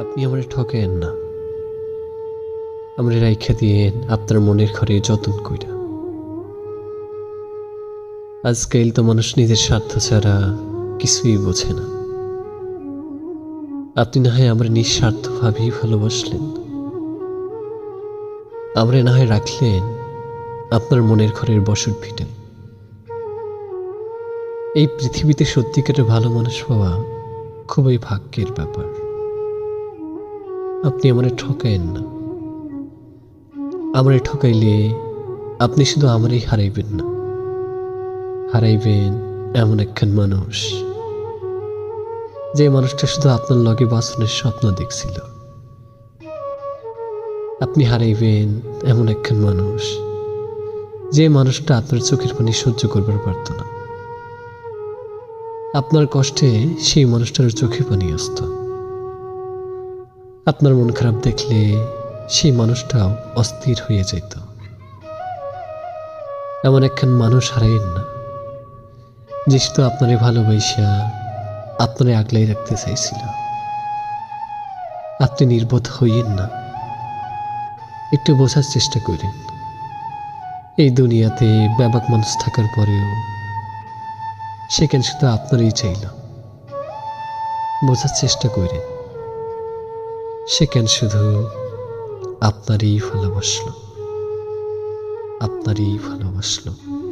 আপনি আমার ঠকেন না। আমরা রাইখা দিয়েন আপনার মনের ঘরে যতন কইরা। আজকাল তো মানুষ নিজের স্বার্থ ছাড়া কিছুই বোঝে না। আপনি না হয় আমরা নিঃস্বার্থভাবেই ভালোবাসলেন। আমরা না হয় রাখলেন আপনার মনের ঘরের বসত ভিটে এই পৃথিবীতে সত্যিকারের ভালো মানুষ পাওয়া খুবই ভাগ্যের ব্যাপার। আপনি আমারে ঠকায়েন না। আমারে ঠকাইলে আপনি শুধু আমারই হারাইবেন না। হারাইবেন এমন একখান মানুষ, যে মানুষটা শুধু আপনার লগে বাঁচনের স্বপ্ন দেখছিল। আপনি হারাইবেন এমন একখান মানুষ, যে মানুষটা আপনার চোখের পানি সহ্য করবার পারত না। আপনার কষ্টে সেই মানুষটার চোখে পানি আসত। আপনার মন খারাপ দেখলে সেই মানুষটাও অস্থির হয়ে যেত। এমন একখান মানুষ হারাইন না। যে শুধু আপনারে ভালোবাসা আপনারে আগলাই রাখতে চাইছিল। আপনি নির্বোধ হইয়েন না। একটু বোঝার চেষ্টা করেন। এই দুনিয়াতে ব্যাপক মানুষ থাকার পরেও সেখানে শুধু আপনারই চাইল? বোঝার চেষ্টা করেন। সেখানে শুধু আপনারই ভালোবাসলো? আপনারই ভালোবাসলো।